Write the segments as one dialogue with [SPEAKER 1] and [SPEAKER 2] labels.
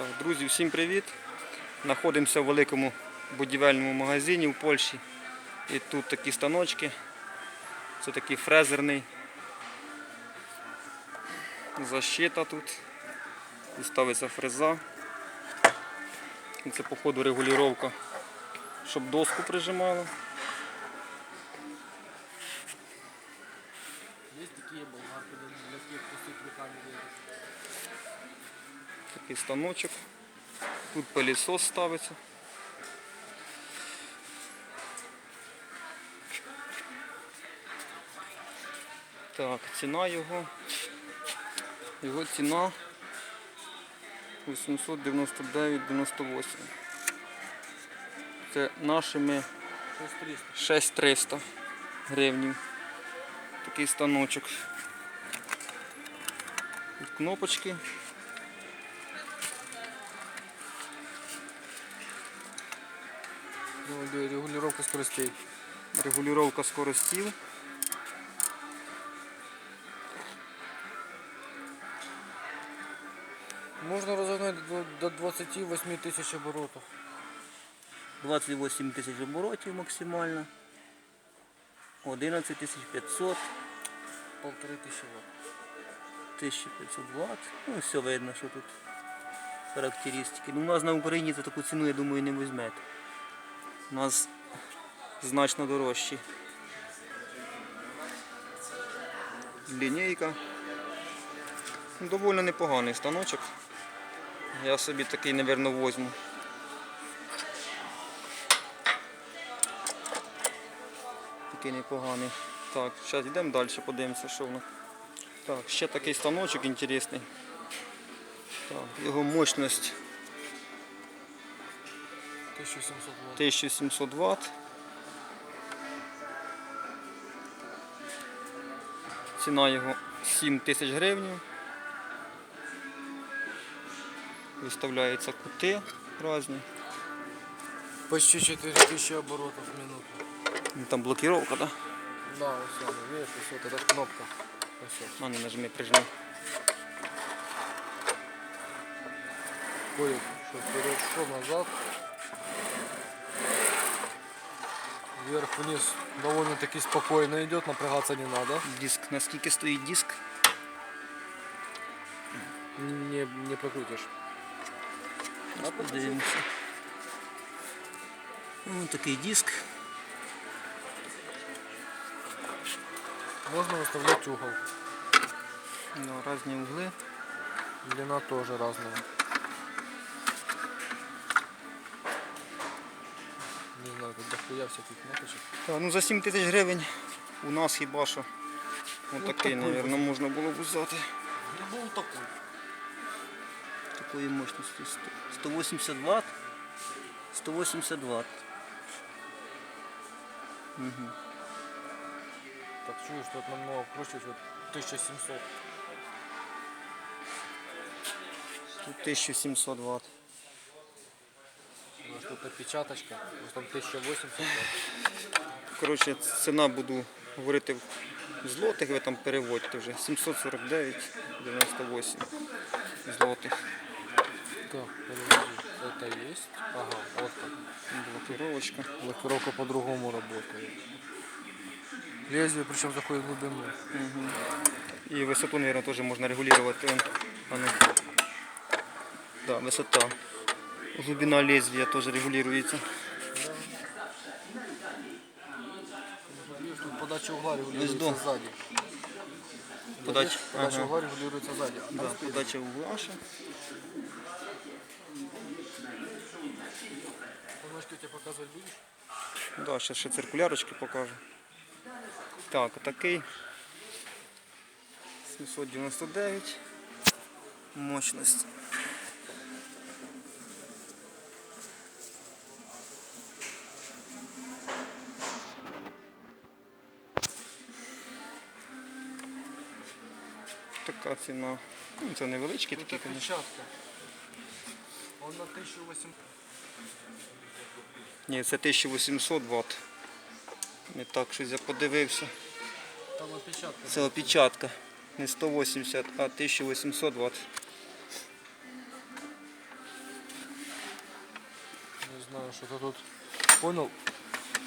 [SPEAKER 1] Так, друзі, всім привіт! Знаходимося в великому будівельному магазині в Польщі. І тут такі станочки. Це такий фрезерний. Защита тут. Тут ставиться фреза. І це походу регулювання, щоб доску прижимало. Такий станочок. Тут пилісос ставиться. Так, ціна його. Його ціна 899,98. Це нашими
[SPEAKER 2] 6300.
[SPEAKER 1] 6300 гривень. Такий станочок. Тут кнопочки.
[SPEAKER 2] регулировка скоростей.
[SPEAKER 1] Регулювання скоростів.
[SPEAKER 2] Можно разогнать до, до 28 тысяч оборотов.
[SPEAKER 1] 28 тисяч оборотів максимально. 11 500,
[SPEAKER 2] Полторы тысячи ватт.
[SPEAKER 1] 1500 Вт. Ну, все видно, що тут характеристики. Ну, у нас на Україні за таку ціну, я думаю, не візьмете. У нас значно дорожчі. Лінійка. Доволі непоганий станочок. Я собі такий, напевно, возьму. Такий непоганий. Так, зараз йдемо далі, подивимося, що воно. Так, ще такий станочок інтересний. Так, його мощність
[SPEAKER 2] 1700 ватт.
[SPEAKER 1] 1700 Вт. Ціна його 7 тисяч гривень. Виставляються кути різні.
[SPEAKER 2] Почти 4000 оборотов в минуту.
[SPEAKER 1] Ну, Там блокировка, да?
[SPEAKER 2] Да, вот все, видишь, вот эта кнопка. Все.
[SPEAKER 1] А не нажми, прижми.
[SPEAKER 2] Ходит, что вперед, что назад. Вверх-вниз довольно-таки спокойно идет, напрягаться не надо.
[SPEAKER 1] Диск. Наскільки стоїть диск?
[SPEAKER 2] Не, не прокрутишь.
[SPEAKER 1] Зараз подивимося. Ось такий диск.
[SPEAKER 2] Можно выставлять угол.
[SPEAKER 1] Ну, різні угли.
[SPEAKER 2] Длина тоже разная. Дохуя всяких кнопочек.
[SPEAKER 1] Так, ну за 7 тисяч гривень у нас хіба що. Ось такий,
[SPEAKER 2] такий
[SPEAKER 1] мабуть, можна було б взяти.
[SPEAKER 2] Ну, такой.
[SPEAKER 1] Такої мощності. 180 Вт. 180 Вт. Угу.
[SPEAKER 2] Так чую, что это намного проще, вот 1700.
[SPEAKER 1] Тут 1700 Вт.
[SPEAKER 2] Тут опечаточка, там 1080 ватт.
[SPEAKER 1] Коротше, ціна буду говорити в злотих, ви там переводьте вже. 749,98 злотих.
[SPEAKER 2] Так, это есть? Ага, вот как.
[SPEAKER 1] Блокировочка.
[SPEAKER 2] Блокировка по-другому работает. Лезвие причем заходит в глубину.
[SPEAKER 1] І висоту, мабуть, теж можна регулювати. Вон, а ну. Да, висота. Глубина лезвия.
[SPEAKER 2] Видишь, тут подача угла регулируется сзади.
[SPEAKER 1] Подач-
[SPEAKER 2] Видишь, Подача
[SPEAKER 1] ага.
[SPEAKER 2] угла регулируется сзади.
[SPEAKER 1] Да, подача углаша.
[SPEAKER 2] Немножко тебе показывать будешь?
[SPEAKER 1] Да, зараз ще циркулярочки покажу. Так, отакий. 799. Мощність. така ціна. Ну, ну, Це невеличкі такі, звісно.
[SPEAKER 2] Печатка. Он 1800.
[SPEAKER 1] Ні, це 1800 ватт. Не так щось я подивився.
[SPEAKER 2] Там опечатка.
[SPEAKER 1] Це опечатка. Не 180, а 1800 ватт.
[SPEAKER 2] Не знаю, що це тут. Понял?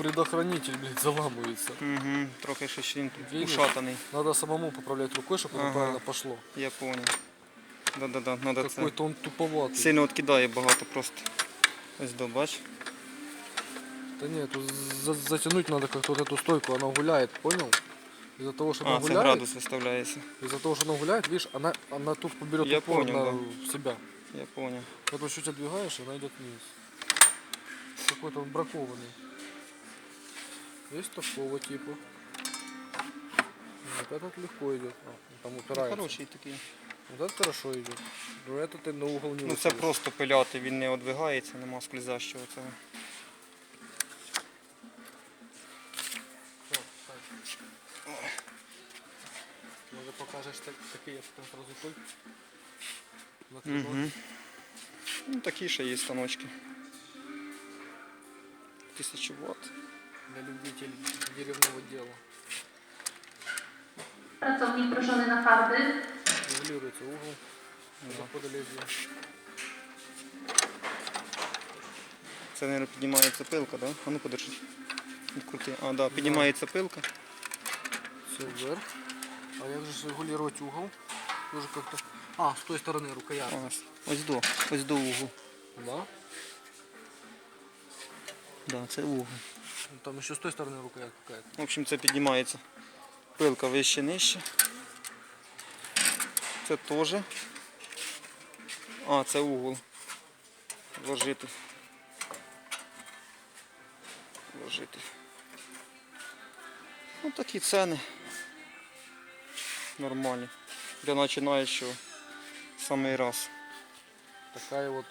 [SPEAKER 2] предохранитель, блядь, заламывается.
[SPEAKER 1] Угу, трохи щось він тут
[SPEAKER 2] Видиш?
[SPEAKER 1] ушатаний.
[SPEAKER 2] Надо самому поправлять рукой, чтобы оно
[SPEAKER 1] Ага.
[SPEAKER 2] правильно пошло.
[SPEAKER 1] Я понял. Да-да-да, надо це.
[SPEAKER 2] Какой-то он туповатый.
[SPEAKER 1] Сильно відкидає багато просто. Ось до, бач.
[SPEAKER 2] Да нет, тут за- затянуть надо как-то вот эту стойку, она гуляет, понял? Из-за того, что она
[SPEAKER 1] А, це
[SPEAKER 2] гуляет,
[SPEAKER 1] градус виставляється.
[SPEAKER 2] из-за того, что она гуляет, видишь, она, она тут поберет
[SPEAKER 1] Я
[SPEAKER 2] упор
[SPEAKER 1] понял,
[SPEAKER 2] на
[SPEAKER 1] да.
[SPEAKER 2] себя.
[SPEAKER 1] Я понял.
[SPEAKER 2] Вот чуть отдвигаешь, и она идет вниз. Какой-то он бракованный. Есть такого типа. Вот этот легко идет. А, он там
[SPEAKER 1] Ну,
[SPEAKER 2] упирается.
[SPEAKER 1] хороший такий.
[SPEAKER 2] Вот этот хорошо идет. Но этот ты на угол не
[SPEAKER 1] Ну це
[SPEAKER 2] высунешь.
[SPEAKER 1] просто пиляти, він не одвигається, нема скользящого цього.
[SPEAKER 2] Всё, так. Може покажеш так, такий, я потім сразу той. На треног.
[SPEAKER 1] Угу. Ну такі ще є станочки. 1000 Вт.
[SPEAKER 2] Для любителей деревного дела.
[SPEAKER 3] Pracownik proszony na farby.
[SPEAKER 2] Регулируется угол. Захода лезвия.
[SPEAKER 1] Це, мабуть, піднімається пилка, да? А ну подержи. Відкрути. А, да, піднімається пилка.
[SPEAKER 2] Все вверх. А як же ж регулировать угол? Тоже как-то... А, с той стороны рукоятка.
[SPEAKER 1] А, ось до, ось до угу.
[SPEAKER 2] Да?
[SPEAKER 1] Да, це угол.
[SPEAKER 2] Ну, Там еще с той стороны рукоятка какая-то.
[SPEAKER 1] В общем, це піднімається. Пилка вище нижче. Це теж. А, це угол. Вложити. Вложити. Ну такі ціни. Нормальні. Для починаючого самий раз.
[SPEAKER 2] Такая вот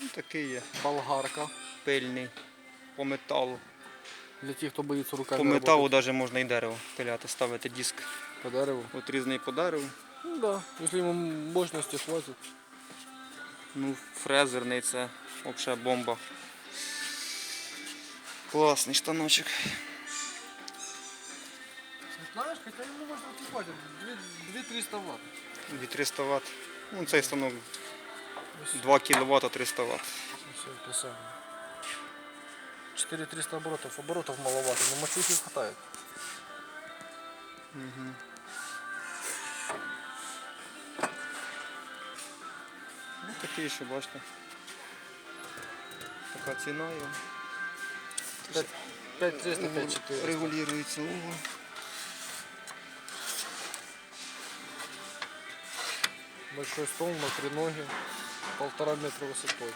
[SPEAKER 1] Ну такий є.
[SPEAKER 2] болгарка.
[SPEAKER 1] Пильний. По металу.
[SPEAKER 2] Для тех, кто боится руками
[SPEAKER 1] По металу навіть можна і дерево пиляти, ставити диск.
[SPEAKER 2] По дереву.
[SPEAKER 1] От різний по дереву.
[SPEAKER 2] Ну да, если ему мощности хватит.
[SPEAKER 1] Ну, фрезерний це взагалі бомба. Класний штаночок.
[SPEAKER 2] Знаешь, хотя ему может и хватит. 2300 ватт.
[SPEAKER 1] 2300 Вт. Ну, цей станок 2 кВт 300 Вт.
[SPEAKER 2] Все самое. 4300 оборотов. Оборотов маловато, но мочухи хватает.
[SPEAKER 1] Ну, такий ще, бачите. Така ціна його.
[SPEAKER 2] 5300, 5400.
[SPEAKER 1] Регулюється угол.
[SPEAKER 2] Большой стол на три ноги. Полтора метра высотой.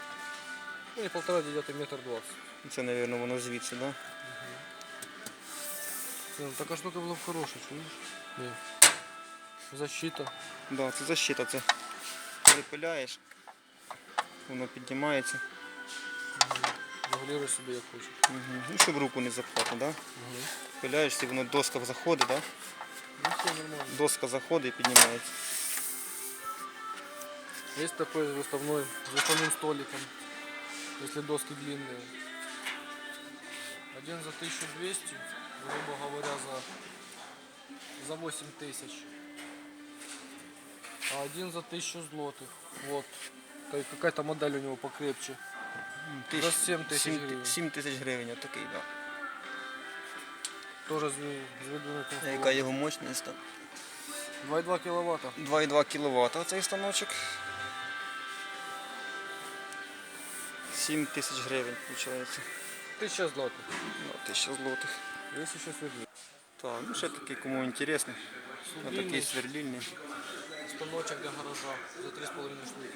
[SPEAKER 2] Ну не полтора, где-то метр двадцать.
[SPEAKER 1] Це, мабуть, воно звідси, да?
[SPEAKER 2] Ну, такая штука была хорошая, чуешь? Не. Защита.
[SPEAKER 1] Да, це защита, це припиляєш, воно піднімається.
[SPEAKER 2] Регулируй себе як хочешь.
[SPEAKER 1] Угу. Ну, щоб руку не запхати, да? Пиляєшся, воно доска заходить, да?
[SPEAKER 2] Ну все нормально.
[SPEAKER 1] Доска заходить і піднімається.
[SPEAKER 2] Есть такой выставной, с выставным столиком, если доски длинные. Один за 1200, грубо говоря, за, за 8 тысяч. А один за 1000 злотых. Вот. То есть Какая-то модель у него покрепче. За 7 тисяч гривень.
[SPEAKER 1] 7 тисяч гривень отакий, да.
[SPEAKER 2] Тоже с, ви- с выдвинутым
[SPEAKER 1] А Яка
[SPEAKER 2] стволом.
[SPEAKER 1] його мощність там?
[SPEAKER 2] 2,2 киловатта.
[SPEAKER 1] 2,2 кВт оцей станочок. 7 тисяч гривень, виходить.
[SPEAKER 2] 1000 злотых.
[SPEAKER 1] Ну, 1000 злотих.
[SPEAKER 2] Есть еще свердлить.
[SPEAKER 1] Так, ну ще такий, кому інтересно. Отакий
[SPEAKER 2] Свердильный
[SPEAKER 1] сверлільний.
[SPEAKER 2] станочек для гаража за 3,5 штуки.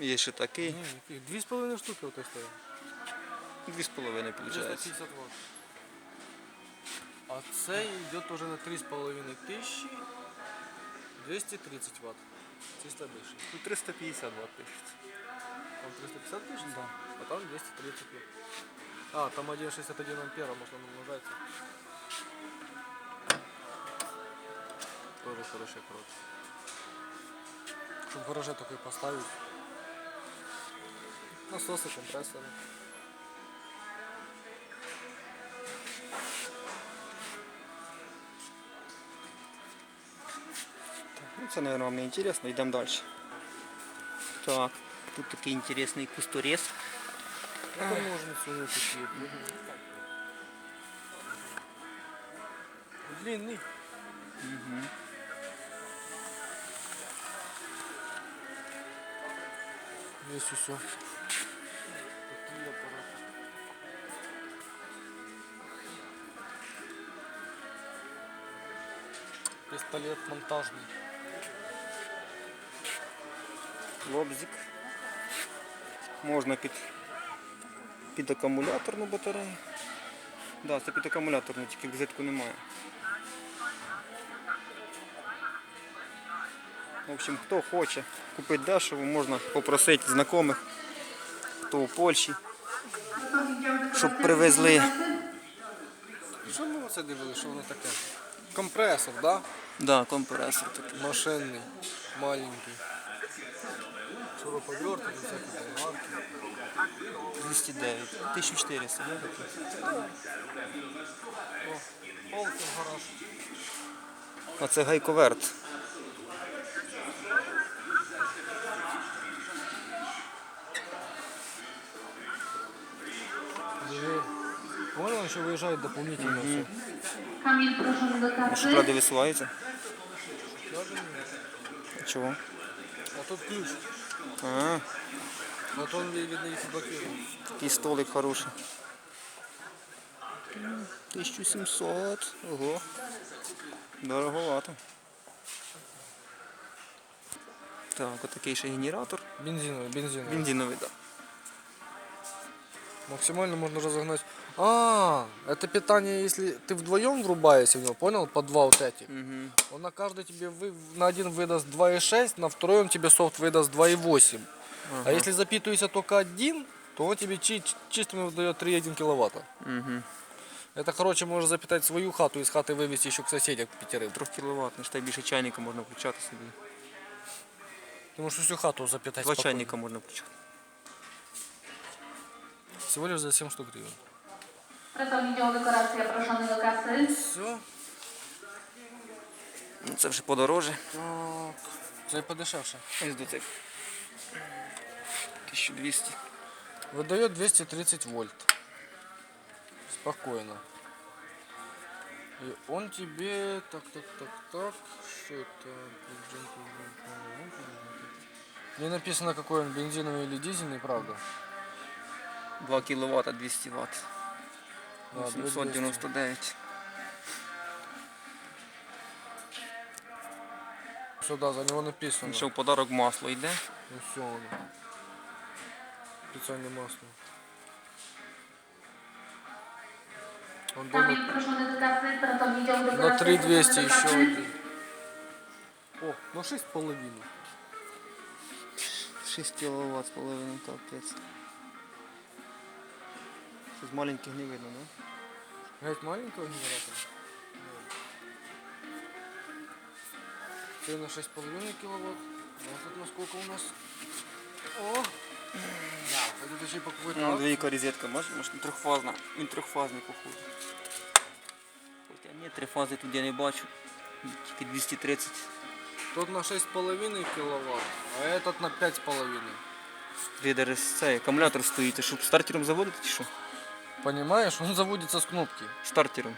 [SPEAKER 1] Є ще такий.
[SPEAKER 2] Не, Две с половиной штуки вот это стоит.
[SPEAKER 1] 2,5 виходить.
[SPEAKER 2] 350 ватт. А цей идет уже на 3,5 тысячи. 230 ватт. Чисто більше.
[SPEAKER 1] Тут 350 Вт пишеться.
[SPEAKER 2] Там 350 тысяч? Да. А там 230 ватт. А, там 1,61 ампера, может он умножается. Тоже хороший крот. Чтобы в гараже такой поставить. Насосы, компрессоры.
[SPEAKER 1] це, мабуть, вам не інтересно, йдемо далі. Так, тут такий інтересний кусторез.
[SPEAKER 2] Это ножницы у него такие. Длинный. Есть и все. Такие аппараты. Пистолет монтажный.
[SPEAKER 1] Лобзик. Можна під, під акумуляторну батарею. Да, це під акумуляторну, тільки розетку немає. В общем, хто хоче купити дешево, можна попросити знайомих, хто у Польщі. Щоб привезли.
[SPEAKER 2] Що ми оце дивилися, що воно таке? Компресор, да?
[SPEAKER 1] Да, компресор такий.
[SPEAKER 2] Машинный, маленький. Шуруповерт, всякие болгарки.
[SPEAKER 1] 209. 1400, да, такий?
[SPEAKER 2] О, полки в гараж.
[SPEAKER 1] А це гайковерт.
[SPEAKER 2] Он еще выезжает дополнительно все.
[SPEAKER 3] Proszony do kasy.
[SPEAKER 1] Шухляди висуваються. Чого?
[SPEAKER 2] А тут ключ.
[SPEAKER 1] А,
[SPEAKER 2] Вот он, видно, и блокирует.
[SPEAKER 1] такий столик хороший. 1700. Ого. Дороговато. Так, отакий ще генератор.
[SPEAKER 2] Бензиновый, бензиновый.
[SPEAKER 1] Бензиновий, так.
[SPEAKER 2] Максимально можно разогнать. А, это питание, если ты вдвоем врубаешься в него, понял? По два вот эти.
[SPEAKER 1] Угу.
[SPEAKER 2] Он на каждый тебе вы, на один выдаст 2,6, на второй он тебе софт выдаст 2,8. А если запитывается только один, то он тебе чи- чистыми выдает 3,1 киловатта.
[SPEAKER 1] Угу.
[SPEAKER 2] Это, короче, можешь запитать свою хату, из хаты вывести еще к соседям к пятерым.
[SPEAKER 1] 3 кВт, не більше чайника можна включати собі.
[SPEAKER 2] Ты можешь всю хату запитать.
[SPEAKER 1] Два
[SPEAKER 2] спокойно.
[SPEAKER 1] чайника можна включати.
[SPEAKER 2] Всего лишь за 7 штук гривен.
[SPEAKER 3] Представлені нього прошаної каси.
[SPEAKER 2] Все.
[SPEAKER 1] Ну, Це вже подороже.
[SPEAKER 2] Це подешевше.
[SPEAKER 1] Ось до цих. 1200.
[SPEAKER 2] Видає 230 вольт. Спокойно. И он тебе... Так, так, так, так. Что это? Не написано, какой он бензиновый или дизельный, правда.
[SPEAKER 1] 2 киловатта 200
[SPEAKER 2] ватт.
[SPEAKER 1] 899.
[SPEAKER 2] Все, за нього написано.
[SPEAKER 1] Ще в подарок масло йде.
[SPEAKER 2] Ну все воно. Спеціальне масло. Он
[SPEAKER 3] был
[SPEAKER 2] на...
[SPEAKER 3] на
[SPEAKER 2] 3200 еще один. О, на 6,5.
[SPEAKER 1] 6 киловатт с половиной, капец. капець. Щось маленьких не видно, да?
[SPEAKER 2] Геть маленького генератора? Це на 6,5 киловатт. А тут на сколько у нас? О! А тут еще по какой-то
[SPEAKER 1] Ну,
[SPEAKER 2] акции.
[SPEAKER 1] двійка розетка, бачиш, може він трьохфазна. Він трьохфазний походу. Хоча ні, три фази тут я не бачу. Тільки 230.
[SPEAKER 2] Тот на 6,5 киловатт, а этот на 5,5.
[SPEAKER 1] Лідер з цей акумулятор стоїть, а щоб стартером заводити чи що?
[SPEAKER 2] Понимаешь, он заводится с кнопки.
[SPEAKER 1] Стартером.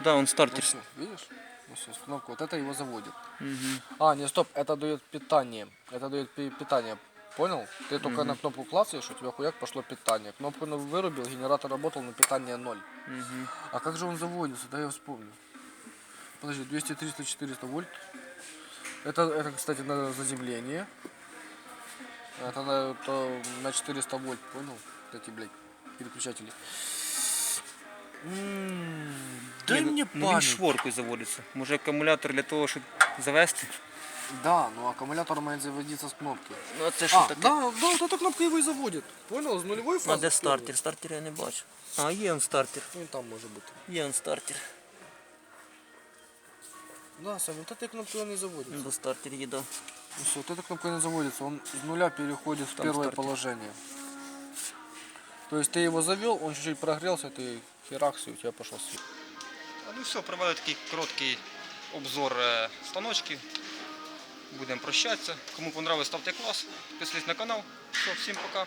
[SPEAKER 1] Да, он
[SPEAKER 2] Вот
[SPEAKER 1] стартер.
[SPEAKER 2] видишь? Вот всё, с кнопки. Вот это его заводит.
[SPEAKER 1] Угу.
[SPEAKER 2] А, не, стоп, это дает питание. Это дает пи- питание. Понял? Ты только на кнопку клацаешь, у тебя хуяк пошло питание. Кнопку вырубил, генератор работал, но питание ноль.
[SPEAKER 1] Угу.
[SPEAKER 2] А как же он заводится? Да я вспомню. Подожди, 200, 300, 400 вольт. Это, это кстати, на заземление. Это на, то на 400 вольт, понял? Эти, блядь, переключатели. М, Дай мне
[SPEAKER 1] ну, він
[SPEAKER 2] память.
[SPEAKER 1] шворкою заводиться. Може акумулятор для того, щоб завести?
[SPEAKER 2] Да, но аккумулятор может заводиться с кнопки.
[SPEAKER 1] Ну а це що
[SPEAKER 2] А,
[SPEAKER 1] таке?
[SPEAKER 2] да, да, вот эта кнопка его и заводит. Понял? С нулевой фазы.
[SPEAKER 1] А де
[SPEAKER 2] в
[SPEAKER 1] стартер? Стартер я не бачу. А, є он стартер.
[SPEAKER 2] первую. Ну, и там может быть.
[SPEAKER 1] Є он стартер.
[SPEAKER 2] Да, Сам, вот этой кнопкой он и заводится.
[SPEAKER 1] До стартер є, да.
[SPEAKER 2] Ну всё, вот эта кнопка не заводится, он с нуля переходит в
[SPEAKER 1] Там
[SPEAKER 2] первое
[SPEAKER 1] стартер.
[SPEAKER 2] положение. То есть ты его завел, он чуть-чуть прогрелся, ты херакс, и у тебя пошел свет.
[SPEAKER 1] Ну все, провели такий короткий обзор станочки. станочків. Будемо прощатися. Кому понравилось, ставте клас, підписуйтесь на канал. Все, всім пока.